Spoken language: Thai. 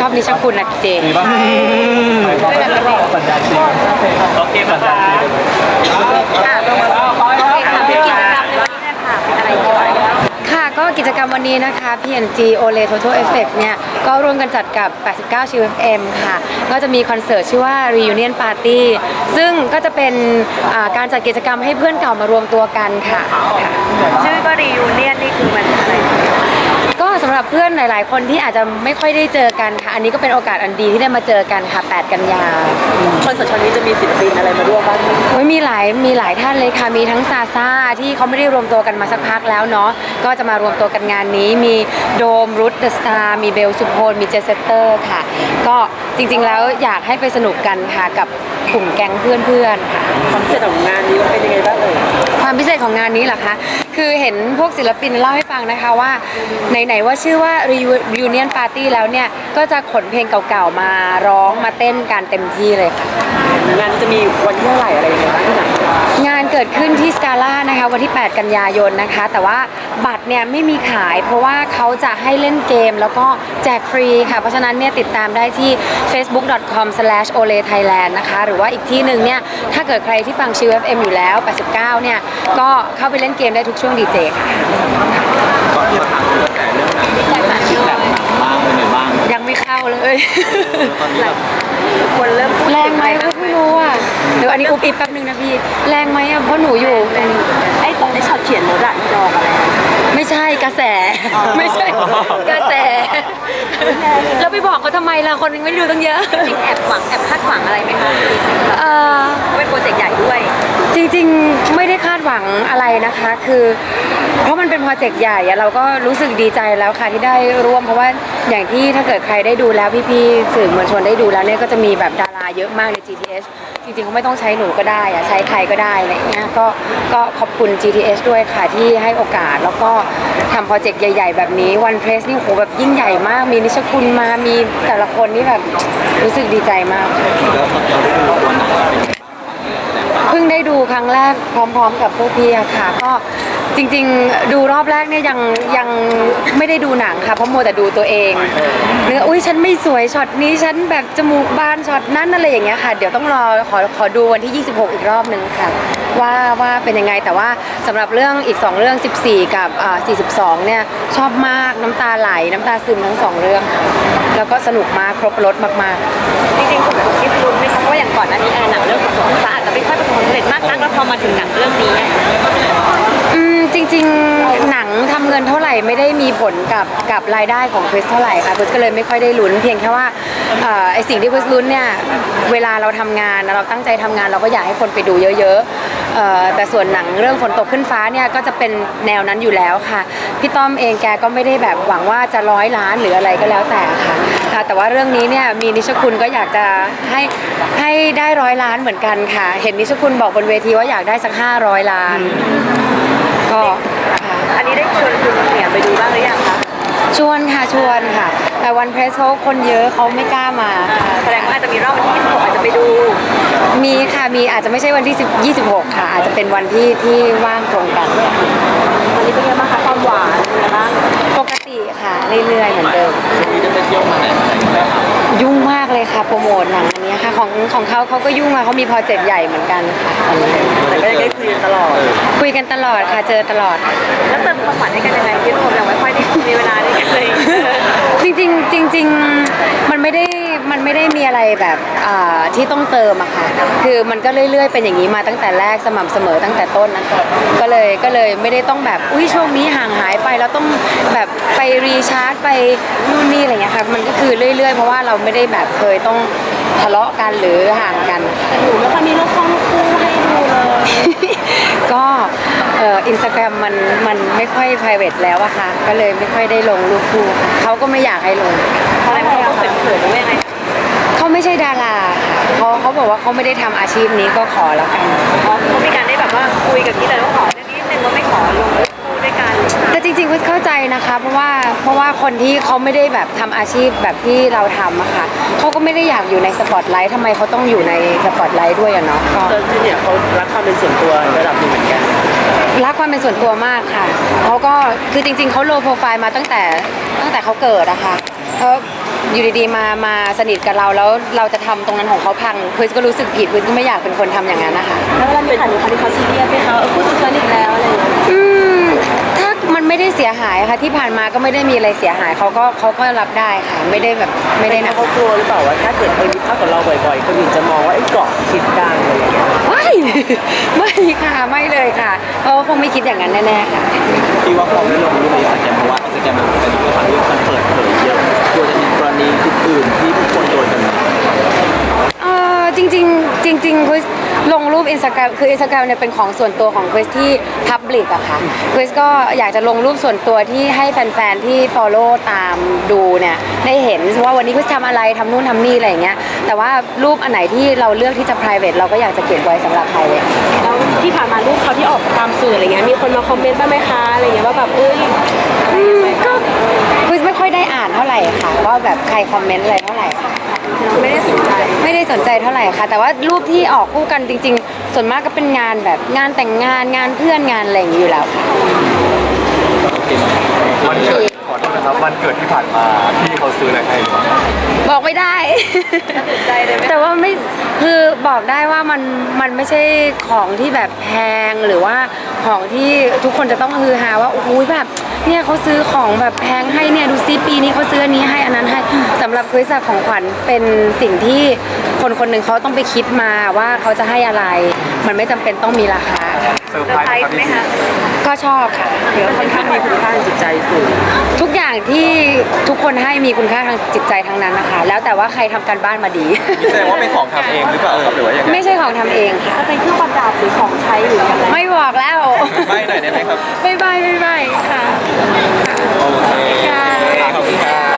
ชอบนิชคุณนะเจมีบ้างหมายความว่าสัญญาจริงโอเคสัญญาจริงค่ะก็กิจกรรมวันนี้นะคะ PNG Ole Total Effects เนี่ย ก็ร่วมกันจัดกับ 89 ชิว FM ค่ะ ก็จะมีคอนเสิร์ตชื่อว่า Reunion Party ซึ่งก็จะเป็นอ่าการจัดกิจกรรมให้เพื่อนเก่ามารวมตัวกันค่ะค่ะชื่อก็รียูเนียนนี่คือมันอะไรก็ สำหรับเพื่อนหลาย ๆ คนที่อาจจะไม่ค่อยได้เจอกันค่ะ อันนี้ก็เป็นโอกาสอันดีที่ได้มาเจอกันค่ะ 8 กันยาคอนเสิร์ตครั้งนี้จะมีศิลปินอะไรมาร่วมบ้างโอ้ยมีหลายมีหลายท่านเลยค่ะ มีทั้งซาซาที่เขาไม่ได้รวมตัวกันมาสักพักแล้วเนาะ ก็จะมารวมตัวกันงานนี้ มีโดมรุตเดอะสตาร์มีเบลสุพลมีเจสเตอร์ค่ะ ก็จริง ๆ แล้วอยากให้ไปสนุกกันค่ะกับกลุ่มแก๊งเพื่อน ๆ ค่ะ ความพิเศษของงานนี้มันเป็นยังไงบ้างเอ่ยความพิเศษของงานนี้เหรอคะ คือเห็นพวกศิลปินเล่าให้ฟังนะคะว่า ไหนๆว่าชื่อว่า Reunion Party แล้วเนี่ย ก็จะขนเพลงเก่าๆมาร้องมาเต้นกันเต็มที่เลยค่ะ งานนี้จะมีวันที่เท่าไหร่อะไรยังไงบ้างที่ไหนงานเกิดขึ้นที่สกาล่านะคะวันที่ 8 กันยายนนะคะ แต่ว่าบัตรเนี่ยไม่มีขาย เพราะว่าเขาจะให้เล่นเกม แล้วก็แจกฟรีค่ะ เพราะฉะนั้นเนี่ยติดตามได้ที่ facebook.com/olethailand นะคะ หรือว่าอีกที่หนึ่งเนี่ยถ้าเกิดใครที่ฟังชิว FM อยู่แล้ว 89 เนี่ยก็เข้าไปเล่นเกมได้ทุกช่วงดีเจค่ะก่อนที่จะถามเรื่องแต่เรื่องหนังฟีดแบ็กหนังบ้างเป็นไงบ้างยังไม่เข้าเลยตอนนี้แบบคนเริ่มพูดแรงไหมถึก็ไม่รู้อะเดี๋ยวอันนี้อุบอิบแป๊บนึงนะพี่แรงไหมอะเพราะหนูอยู่เป็นไอ้ตอนไอ้ช็อตเขียนโน้ตอะดอกอะไร ไม่ใช่กระแส ไม่ใช่กระแส แล้วไปบอกเขาทำไมล่ะคนยังไม่ได้ดูตั้งเยอะ จริงแอบหวังแอบคาดหวังอะไรไหมคะเอ่อ เป็นโปรเจกต์ใหญ่ด้วยจริงๆ ไม่ได้คาดหวังอะไรนะคะ คือ เพราะมันเป็นโปรเจกต์ใหญ่อะเราก็รู้สึกดีใจแล้วค่ะที่ได้ร่วม เพราะว่าอย่างที่ถ้าเกิดใครได้ดูแล้วพี่ๆสื่อมวลชนได้ดูแล้วเนี่ยก็จะมีแบบดาราเยอะมากใน GTH จริงๆเขาไม่ต้องใช้หนูก็ได้อะใช้ใครก็ได้อะไรเงี้ยก็ก็ขอบคุณ GTS ด้วยค่ะที่ให้โอกาสแล้วก็ทำโปรเจกต์ใหญ่ ๆ แบบนี้ One Press นี่โหแบบยิ่งใหญ่มาก มีนิชคุณมามีแต่ละคนนี่แบบรู้สึกดีใจมากเราได้ดูวันไหนเป็นเพิ่งได้ดูครั้งแรกพร้อม ๆ กับพวกพี่อะค่ะก็ จริงๆ ดูรอบแรกเนี่ยยังยังไม่ได้ดูหนังค่ะเพราะมัวแต่ดูตัวเองเนื้ออุ้ยฉันไม่สวยช็อตนี้ฉันแบบจมูกบานช็อตนั้นอะไรอย่างเงี้ยค่ะ เดี๋ยวต้องรอขอขอดูวันที่ 26 อีกรอบหนึ่งค่ะ ว่าว่าเป็นยังไงแต่ว่าสำหรับเรื่องอีก 2 เรื่อง 14 กับอ่า42 เนี่ยชอบมากน้ำตาไหลน้ำตาซึมทั้งสองเรื่อง แล้วก็สนุกมากครบรถมากๆจริงๆคุณคิ งทำเงินเท่าไหร่ไม่ได้มีผลกับกับรายได้ของคริสเท่าไหร่ค่ะคริสก็เลยไม่ค่อยได้ลุ้นเพียงแค่ว่าเอ่อไอสิ่งที่คริสลุ้นเนี่ยเวลาเราทำงานเราตั้งใจทำงานเราก็อยากให้คนไปดูเยอะๆเอ่อแต่ส่วนหนังเรื่องฝนตกขึ้นฟ้าเนี่ยก็จะเป็นแนวนั้นอยู่แล้วค่ะพี่ต้อมเองแกก็ไม่ได้แบบหวังว่าจะร้อยล้านหรืออะไรก็แล้วแต่ค่ะค่ะ แต่ว่าเรื่องนี้เนี่ยมีนิชคุณก็อยากจะให้ให้ได้ร้อยล้านเหมือนกันค่ะ เห็นนิชคุณบอกบนเวทีว่าอยากได้สักห้าร้อยล้าน ก็ค่ะ อันนี้ได้ชวนคุณเหมียไปดูบ้างหรือยังคะชวนค่ะชวนค่ะ แต่วันเพรสเขาคนเยอะเขาไม่กล้ามาแสดงว่าอาจจะมีรอบวันที่26อาจจะไปดู มีค่ะมีอาจจะไม่ใช่วันที่10 26 ค่ะ อาจจะเป็นวันที่ที่ว่างตรงกัน วันนี้เป็นยังไงบ้างคะความหวานเป็นยังไงบ้างปกติค่ะเรื่อยๆเหมือนเดิม ช่วงนี้จะไปเที่ยวมาไหนมาไหนกันไหมครับยุ่งมากเลยค่ะโปรโมทหนังอันนี้ ค่ะของของเขาเขาก็ยุ่งมาเขามีโปรเจกต์ใหญ่เหมือนกันค่ะตอนนี้แต่ก็ยังได้คุยกันตลอด คุยกันตลอดค่ะเจอตลอด แล้วเติมความฝันให้กันยังไงพี่ผมยังไม่ค่อยได้มีเวลาได้กันเลยจริงๆจริง ๆ มันไม่ได้มันไม่ได้มีอะไรแบบอ่าที่ต้องเติมอะค่ะ คือมันก็เรื่อยๆ เป็นอย่างนี้มาตั้งแต่แรกสม่ำเสมอตั้งแต่ต้นนะคะก็เลยก็เลยไม่ได้ต้องแบบอุ้ยช่วงนี้ห่างหายไปแล้วต้องแบบไปรีชาร์จไปนู่นนี่อะไรเงี้ยค่ะมันก็คือเรื่อยๆ เพราะว่าเราไม่ได้แบบเคยต้อง ทะเลาะกันหรือห่างกันหนูไม่ค่อยมีรูปคู่คู่ให้ดูเลยก็เอ่ออินสตาแกรมมันมันไม่ค่อย p r i v a t แล้วอะค่ะ ก็เลยไม่ค่อยได้ลงรูปคู่ค่ะเขาก็ไม่อยากให้ลงเพราะอะไรเพราะเขาเขินๆหรือว่ายังไงเขาไม่ใช่ดาราค่ะเขาเขาบอกว่าเขาไม่ได้ทำอาชีพนี้ก็ขอแล้วกัน อ๋อเขามีการได้แบบว่าคุยกับพี่เลยว่าขอเรื่องนี้นิดนึงว่าไม่ขอลงรูปคู่ด้วยกัน แต่จริงๆก็เข้าใจนะคะ เพราะว่าเพราะว่าคนที่เขาไม่ได้แบบทำอาชีพแบบที่เราทำอะค่ะเขาก็ไม่ได้อยากอยู่ในสปอตไลท์ทำไมเขาต้องอยู่ในสปอตไลท์ด้วยอะเนาะก็เติมที่เนี่ยเขารักความเป็นส่วนตัวระดับหนึ่งเหมือนกันรักความเป็นส่วนตัวมากค่ะเขาก็คือจริง ๆเขาโลโปรไฟล์มาตั้งแต่ตั้งแต่เขาเกิดอะค่ะเขาอยู่ดีๆมามาสนิทกับเราแล้วเราจะทำตรงนั้นของเขาพังคริสก็รู้สึกผิดคริสก็ไม่อยากเป็นคนทำอย่างนั้นนะคะแล้วเวลามีข่าวนี้เขาที่เขาซีเรียสไหมคะเออพูดถึงกันอีกแล้วอะไรอย่างเงี้ยอืมถ้ามัน ไม่ได้เสียหายค่ะที่ผ่านมาก็ไม่ได้มีอะไรเสียหายเขาก็เขาก็รับได้ค่ะไม่ได้แบบไม่ได้หนักเขากลัวหรือเปล่าว่าถ้าเกิดเออมีภาพกับเราบ่อยๆคนอื่นจะมองว่าไอ้เกาะคิดดังอะไรอย่างเงี้ยไม่ไม่ค่ะไม่เลยค่ะเขาคงไม่คิดอย่างนั้นแน่ๆค่ะที่ว่าพอไม่ลงรูปในอินสตาแกรมเพราะว่าอินสตาแก อินสตาแกรมคืออินสตาแกรมเนี่ยเป็นของส่วนตัวของคริสที่พับลิกอะค่ะคริสก็อยากจะลงรูปส่วนตัวที่ให้แฟนๆที่ follow ตามดูเนี่ยได้เห็นว่าวันนี้คริสทำอะไรทำนู่นทำนี่อะไรอย่างเงี้ยแต่ว่ารูปอันไหนที่เราเลือกที่จะ private เราก็อยากจะเก็บไว้สำหรับ private แล้วที่ผ่านมาลูกเขาที่ออกตามสื่ออะไรเงี้ยมีคนมาคอมเมนต์บ้างไหมคะอะไรเงี้ยว่าแบบเอ้ยอืมก็คริสไม่ค่อยได้อ่านเท่าไหร่ค่ะว่าแบบใครคอมเมนต์อะไรเท่าไหร่ ไม่ได้สนใจไม่ได้สนใจเท่าไหร่ค่ะ แต่ว่ารูปที่ออกคู่กันจริง ๆ ส่วนมากก็เป็นงานแบบงานแต่งงานงานเพื่อนงานอะไรอย่างนี้อยู่แล้วค่ะ วันเกิดขอโทษนะครับวันเกิดที่ผ่านมาพี่เขาซื้ออะไรให้บอกไม่ได้ ใจเลยไหมแต่ว่าไม่คือบอกได้ว่ามันมันไม่ใช่ของที่แบบแพงหรือว่าของที่ทุกคนจะต้องฮือฮาว่าโอ้โหแบบเนี่ยเขาซื้อของแบบแพงให้เนี่ยดูซิปีนี้เขาซื้ออันนี้ให้อันนั้นให้สำหรับคริสอะของขวัญเป็นสิ่งที่คนคนหนึ่งเขาต้องไปคิดมาว่าเขาจะให้อะไร มันไม่จำเป็นต้องมีราคาค่ะ เซอร์ไพรส์ไหมคะก็ชอบค่ะเดี๋ยวค่อนข้างมีคุณค่าทางจิตใจสูงทุกอย่างที่ทุกคนให้มีคุณค่าทางจิตใจทั้งนั้นนะคะ แล้วแต่ว่าใครทำการบ้านมาดีแสดงว่าเป็นของทำเองหรือเปล่าหรือว่ายังไงไม่ใช่ของทำเองค่ะเป็นเครื่องประดับหรือของใช้หรือยังไงไม่บอกแล้วไม่หน่อยได้ไหมครับไม่ไม่ไม่ไม่ค่ะโอเคขอบคุณค่ะ